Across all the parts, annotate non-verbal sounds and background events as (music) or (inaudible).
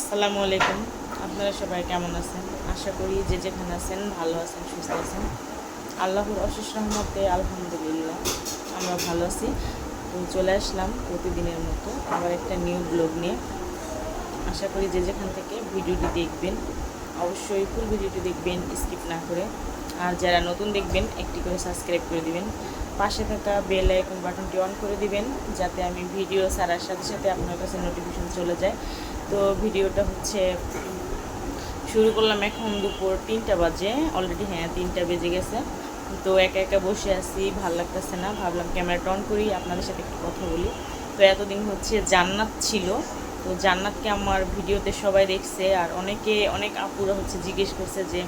আসসালামু আলাইকুম। আপনারা সবাই কেমন আছেন? আশা করি যে যেখানে আছেন ভালো আছেন, সুস্থ আছেন। আল্লাহর অশেষ রহমতে আলহামদুলিল্লাহ, আমরা ভালো আছি। তো চলে আসলাম প্রতিদিনের মতো আবার একটা নিউ ব্লগ নিয়ে। আশা করি যে যেখান থেকে ভিডিওটি দেখবেন, অবশ্যই ফুল ভিডিওটি দেখবেন স্কিপ না করে। আর যারা নতুন দেখবেন, একটি করে সাবস্ক্রাইব করে দিবেন। পাশে থাকা বেল আইকন বাটনটি অন করে দিবেন, যাতে আমি ভিডিও ছাড়ার সাথে সাথে আপনার কাছে নোটিফিকেশন চলে যায়। তো ভিডিওটা হচ্ছে, শুরু করলাম এখন দুপুর তিনটা বাজে অলরেডি হ্যাঁ তিনটা বেজে গেছে। তো একা একা বসে আছি, ভালো লাগতেছে না, ভাবলাম ক্যামেরাটা অন করি, আপনাদের সাথে একটু কথা বলি। তো এতদিন হচ্ছে জান্নাত ছিল, তো জান্নাতকে আমার ভিডিওতে সবাই দেখছে, আর অনেকে, অনেক আপুরা হচ্ছে জিজ্ঞেস করছে যে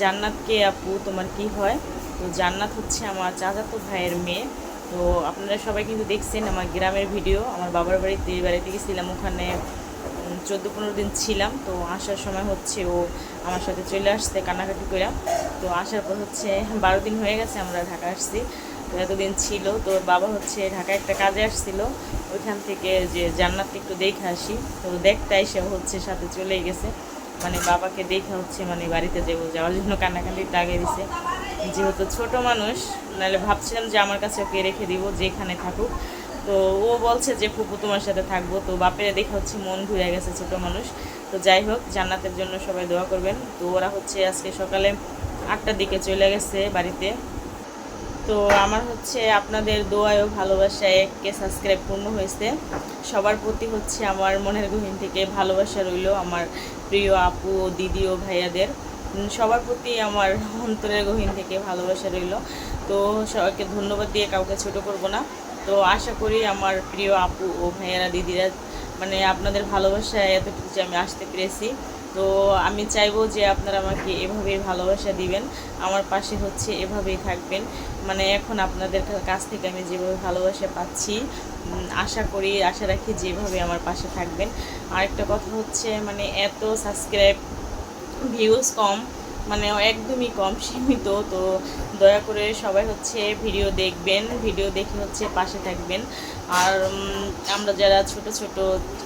জান্নাতকে আপু, তোমার কি হয়? তো জান্নাত হচ্ছে আমার চাচাতো ভাইয়ের মেয়ে। তো আপনারা সবাই কিন্তু দেখছেন আমার গ্রামের ভিডিও, আমার বাবার বাড়িতে বাড়িতে গেছিলাম ওখানে। চোদ্দ পনেরো দিন ছিলাম, তো আসার সময় হচ্ছে ও আমার সাথে চলে আসছে কান্নাকাটি করে। তো আসার পর হচ্ছে বারো দিন হয়ে গেছে আমরা ঢাকা আসছি, তো এতদিন ছিল। তো বাবা হচ্ছে ঢাকায় একটা কাজে আসছিল, ওইখান থেকে যে জান্নাতকে একটু দেখে আসি। তো দেখতে এসে হচ্ছে সাথে চলে গেছে। মানে বাবাকে দেখে হচ্ছে মানে বাড়িতে যাব, যাওয়ার জন্য কান্নাকাটি দাগে দিছে। যেহেতু ছোট মানুষ, নাহলে ভাবছিলাম যে আমার কাছে ওকে রেখে দিব, যেখানে থাকুক। তো ও বলছে যে, ফুপু, তোমার সাথে থাকব। তো বাপের দেখে হচ্ছে মন ঘুরে গেছে ছোট মানুষ। তো যাই হোক, জান্নাতের জন্য সবাই দোয়া করবেন। তো ওরা হচ্ছে আজকে সকালে আটটার দিকে চলে গেছে বাড়িতে। তো আমার হচ্ছে আপনাদের দোয়ায় ও ভালোবাসায় কে সাবস্ক্রাইব পূর্ণ হয়েছে। সবার প্রতি হচ্ছে আমার মনের গহীন থেকে ভালোবাসা রইল আমার প্রিয় আপু ও দিদি ও ভাইয়াদের। সবার প্রতি আমার অন্তরের গহীন থেকে ভালোবাসা রইল। তো সবাইকে ধন্যবাদ দিয়ে কাউকে ছোট করব না। তো আশা করি আমার প্রিয় আপু ও ভাইয়ারা, দিদিরা মানে আপনাদের ভালোবাসায় এতটুকু যে আমি আসতে পেরেছি। তো আমি চাইব যে আপনারা আমাকে এভাবেই ভালোবাসা দিবেন। আমার পাশে হচ্ছে এভাবেই থাকবেন। মানে এখন আপনাদের কাছ থেকে আমি যেভাবে ভালোবাসা পাচ্ছি আশা করি, আশা রাখি যেভাবে আমার পাশে থাকবেন। আরেকটা কথা হচ্ছে মানে এত সাবস্ক্রাইব ভিউজ কম মানে একদমই কম সীমিত। তো দয়া করে সবাই হচ্ছে ভিডিও দেখবেন, ভিডিও দেখে হচ্ছে পাশে থাকবেন। আর আমরা যারা ছোট ছোট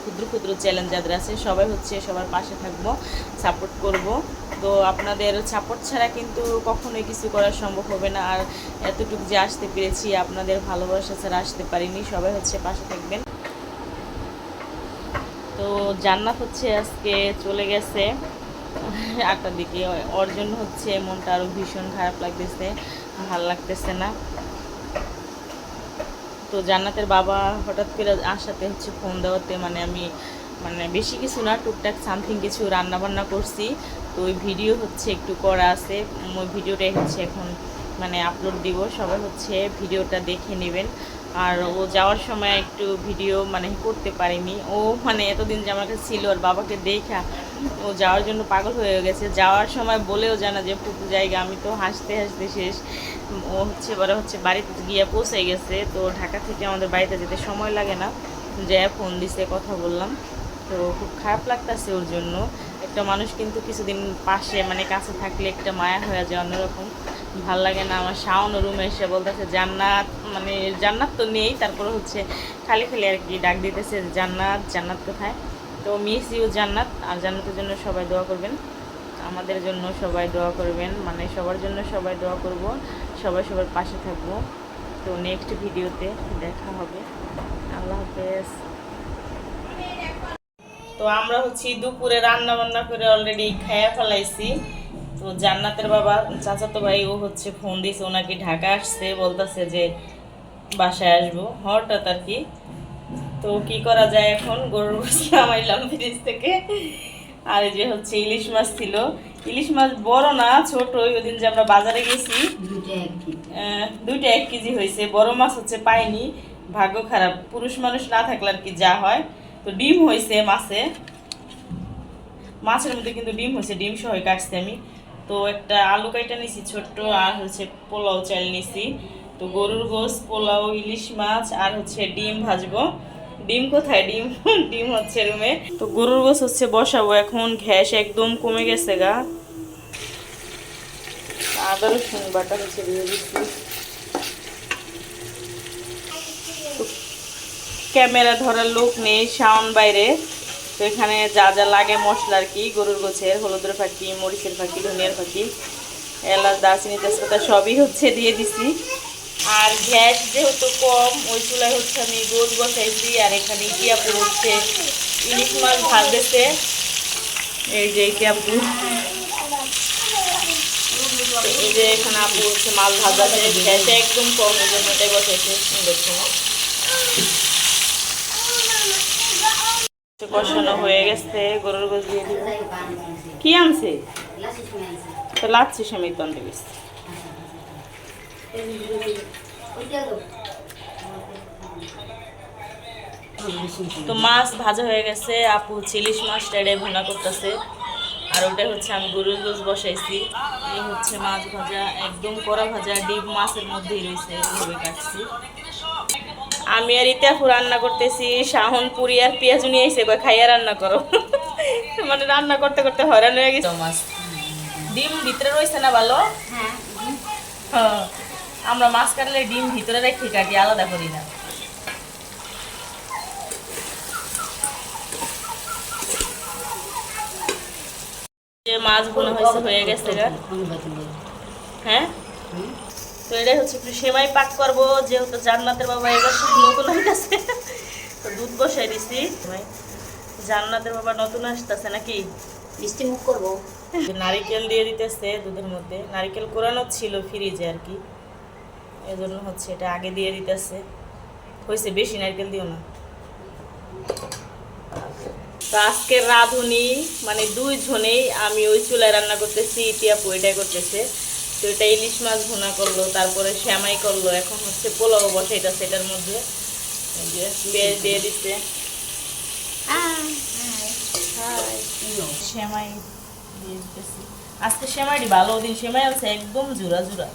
ক্ষুদ্র ক্ষুদ্র চ্যালেঞ্জ যাদের আছে, সবাই হচ্ছে সবার পাশে থাকব সাপোর্ট করব। তো আপনাদের সাপোর্ট ছাড়া কিন্তু কখনোই কিছু করা সম্ভব হবে না। আর এতটুকু যে আসতে পেরেছি, আপনাদের ভালোবাসা ছাড়া আসতে পারিনি, সবাই হচ্ছে পাশে থাকবেন। তো জান্নাত হচ্ছে আজকে চলে গেছে। আটটার দিকে। ওর জন্য হচ্ছে মনটা আরও ভীষণ খারাপ লাগতেছে, ভালো লাগতেছে না। তো জান্নাতের বাবা হঠাৎ করে আসাতে হচ্ছে ফোন দেওয়াতে মানে আমি মানে বেশি কিছু না, টুকটাক সামথিং কিছু রান্না বান্না করছি। তো ওই ভিডিও হচ্ছে একটু করা আছে। ওই ভিডিওটাই হচ্ছে এখন মানে আপলোড দিব। সবাই হচ্ছে ভিডিওটা দেখে নেবেন। আর ও যাওয়ার সময় একটু ভিডিও মানে করতে পারিনি। ও মানে এতদিন যে আমার কাছে ছিল ওর বাবাকে দেখা ও যাওয়ার জন্য পাগল হয়ে গেছে। যাওয়ার সময় বলেও জানা যে পুকু জায়গা, আমি তো হাসতে হাসতে শেষ। ও হচ্ছে বড় হচ্ছে বাড়িতে গিয়ে পৌঁছে গেছে। তো ঢাকা থেকে আমাদের বাড়িতে যেতে সময় লাগে না। যে ফোন দিছে, কথা বললাম। তো খুব খারাপ লাগতেছে ওর জন্য। একটা মানুষ কিন্তু কিছুদিন পাশে মানে কাছে থাকলে একটা মায়া হয়ে যায় অন্যরকম। ভালো লাগে না। আমার শাওন রুমে এসে বলতেছে, জান্নাত মানে জান্নাত তো নেই। তারপরে হচ্ছে খালি খালি আর কি ডাক দিতেছে, জান্নাত জান্নাত কোথায়? তো মিস ইউ জান্নাত। আর জান্নাতের জন্য সবাই দোয়া করবেন। আমাদের জন্য সবাই দোয়া করবেন। মানে সবার জন্য সবাই দোয়া করব। সবাই সবার পাশে থাকব। তো নেক্সট ভিডিওতে দেখা হবে। আল্লাহ হাফেজ। তো আমরা হচ্ছি দুপুরে রান্না বান্না করে অলরেডি খাইয়া ফেলাইছি। তো জান্নাতের বাবা, চাচাতো ভাই, ও হচ্ছে ফোন দিয়েছে ওনাকে ঢাকা আসছে। বলতেছে যে বাসায় আসব। হঠাৎ আর কি তো কি করা যায় এখন? গরুর গোস নামাইলাম ফ্রিজ থেকে। আর এই যে হচ্ছে ইলিশ মাছ ছিল। ইলিশ মাছ বড় না ছোট ওই দিন যে আমরা বাজারে গেছি। দুইটা এক কেজি। হয়েছে। বড় মাছ হচ্ছে পাইনি। ভাগ্য খারাপ। পুরুষ মানুষ না থাকলে আর কি যা হয়। তো ডিম হয়েছে মাছে। মাছের মধ্যে কিন্তু ডিম হয়েছে। ডিম সহ কাটছি আমি। তো একটা আলু কাইটা নিছি ছোট্ট আর হচ্ছে পোলাও চাল নিছি। তো গরুর গোস পোলাও ইলিশ মাছ আর হচ্ছে ডিম ভাজবো। ডিম কোথায়? ডিম ডিম হচ্ছে রুমে। তো গরুর গোস হচ্ছে বসাবো, এখন ঘ্যাস একদম কমে গেছে গা। আদা, রসুন হচ্ছে ক্যামেরা ধরার লোক নেই, শাওন বাইরে। তো এখানে যা যা লাগে মশলা আর কি, গরুর গোছের হলুদের ফাঁকি, মরিচের ফাঁকি, ধনিয়ার ফাঁকি, এলাচ দারচিনি তেজপাতা সবই হচ্ছে দিয়ে দিছি আর গ্যাস যেহেতু কম, ওই চুলায় হচ্ছে আমি গোল বসাইছি আর এখানে ইটিয়াপুর হচ্ছে ইলিশ মাছ ভাজতেছে। এই যে ইটিয়াপুর এই যে এখানে আপু হচ্ছে মাছ ভাজাছে গ্যাস একদম কম ওই জন্য এটাই বসাইছে দেখুন কষানো হয়ে গেছে, গরুর গোছ দিয়ে কি আনছে? লাচ্ছি সময় তো গেছে। তো মাছ ভাজা হয়ে গেছে। আপু চিলিশ মাছটা এটাই ভুনা করতেছে। আর ওটা হচ্ছে আমি গরুর গোছ বসাইছি। এই হচ্ছে মাছ ভাজা একদম কড়া ভাজা ডিপ মাছের মধ্যেই রয়েছে এইভাবে কাটছি। আমি আর ইতিহাফু রান্না করতেছি শাহন পুরি আর পেঁয়াজ নিয়ে এসে কয় খাইয়া রান্না করো। (laughs) মানে রান্না করতে করতে হয়রান হয়ে গেছে। মাছ। ডিম ভিতরে রয়েছে না ভালো? হ্যাঁ। আমরা মাছ কাটলে ডিম ভিতরে রেখে কাটি আলাদা করি না। যে মাছ বোনা হয়েছে হয়ে গেছে হ্যাঁ? তো এটাই হচ্ছে একটু সেমাই পাক করব যেহেতু জান্নাতের বাবা এবার সব নতুন হইতেছে। তো দুধ বসাই দিছি। জান্নাতের বাবা নতুন আসতেছে নাকি? মিষ্টি মুখ করব। নারিকেল দিয়ে দিতেছে দুধের মধ্যে। নারিকেল কোরানো ছিল ফ্রিজে আর কি। এই জন্য হচ্ছে এটা আগে দিয়ে দিতেছে। হয়েছে বেশি নারকেল দিও না। তো আজকের রাঁধুনি মানে দুই জনেই আমি ওই চুলায় রান্না করতেছি ইটিয়াপু এটাই করতেছে। তো এটা ইলিশ মাছ ভুনা করল তারপরে শ্যামাই করল এখন হচ্ছে পোলাও বসাইটা সেটার মধ্যে। পেঁয়াজ দিয়ে দিচ্ছে। শ্যামাই দিয়ে দিতেছি। আজকে শ্যামাইটি ভালো দিন শ্যামাই আছে একদম জোড়া জোড়া।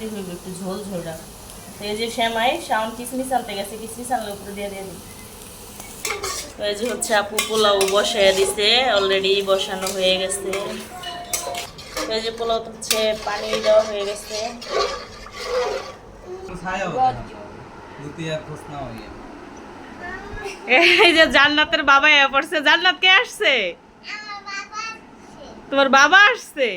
রাখতে হইবে একটু ঝোল ঝোল রাখতে তো এই যে শ্যামাই শাওন কিশমিশ আনতে গেছে কিশমিশ আনলে উপরে দিয়ে দিয়ে দিই। তো এই যে হচ্ছে আপু পোলাও বসাইয়া দিছে অলরেডি বসানো হয়ে গেছে। তো এই যে পোলাও তো হচ্ছে পানি দেওয়া হয়ে গেছে। এই যে জান্নাতের বাবা পড়ছে। জান্নাত কে আসছে। তোমার বাবা আসছে?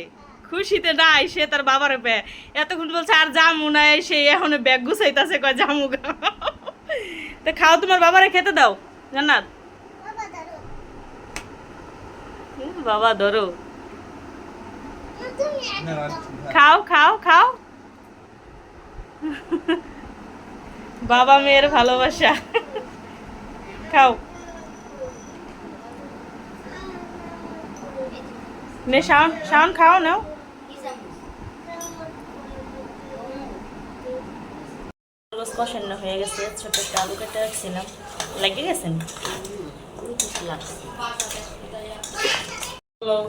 খুশিতে নাই, সে তার বাবারে পে এতক্ষণ বলছে, আর জামু নাই। সে এখন ব্যাগ গুছাইতেছে, কয়, জামু। তো খাও, তোমার বাবারে খেতে দাও, জান্নাত। বাবা ধরো। খাও খাও খাও। বাবা মেয়ের ভালোবাসা। খাও। নে, শাওন শাওন খাও, নাও। রোজ কষান্ন হয়ে গেছে ছোট একটা আলু কেটে রাখছিলাম। লেগে গেছেন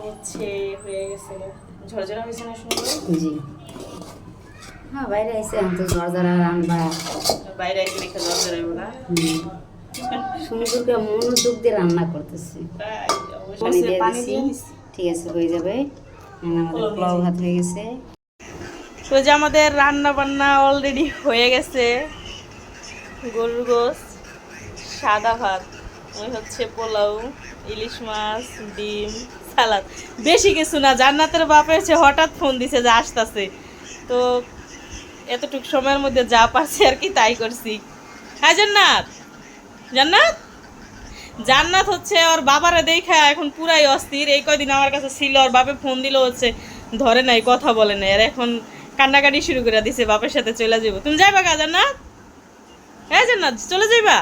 হচ্ছে হয়ে গেছে। ঝরঝরা হয়েছে না সুন্দর? জি। হ্যাঁ বাইরে আমি তো ঝরঝরা রান্না। বাইরে এসে রেখে ঝরঝরা না? সুন্দরকে মনোযোগ দিয়ে রান্না করতেছি। পানি দিয়ে। ঠিক আছে হয়ে যাবে। পোলাও ভাত হয়ে গেছে। তো যে আমাদের রান্না বান্না অলরেডি হয়ে গেছে। গরুর গোস সাদা ভাত, ওই হচ্ছে পোলাও, ইলিশ মাছ, ডিম, সালাদ। বেশি কিছু না, জান্নাতের বাপ এসে হঠাৎ ফোন দিছে যে আসতেছে। তো এতটুকু সময়ের মধ্যে যা পারছি আর কি তাই করছি। হ্যাঁ জান্নাত? জান্নাত? জান্নাত হচ্ছে ওর বাবারে দেখা এখন পুরাই অস্থির। এই কয়দিন আমার কাছে ছিল, ওর বাপে ফোন দিল হচ্ছে, ধরে নাই, কথা বলে নাই। আর এখন কান্নাকাটি শুরু করে দিছে, বাপের সাথে চলে যাব তুমি যাইবা গা, জান্নাত? হ্যাঁ জান্নাত, চলে যাইবা?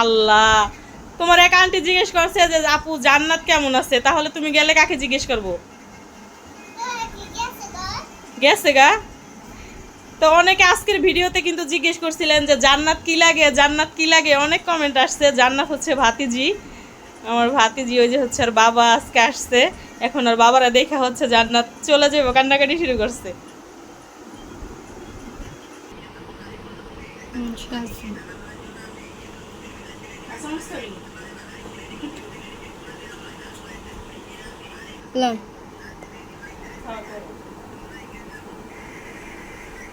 আল্লাহ, তোমার এক আন্টি জিজ্ঞেস করছে যে, আপু, জান্নাত কেমন আছে? তাহলে তুমি গেলে কাকে জিজ্ঞেস করব? গেছে গা। তো অনেকে আজকের ভিডিওতে কিন্তু জিজ্ঞেস করছিলেন যে, জান্নাত কি লাগে? জান্নাত কি লাগে? অনেক কমেন্ট আসছে, জান্নাত হচ্ছে ভাতিজি। আমার ভাতিজি ওই যে হচ্ছে আর বাবা আজকে আসছে। এখন আর বাবারা দেখা হচ্ছে জান্নাত চলে যাব কান্নাকাটি শুরু করছে।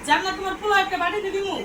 জান্নাত তোমার পোলা একটা বাড়িতে দিমু।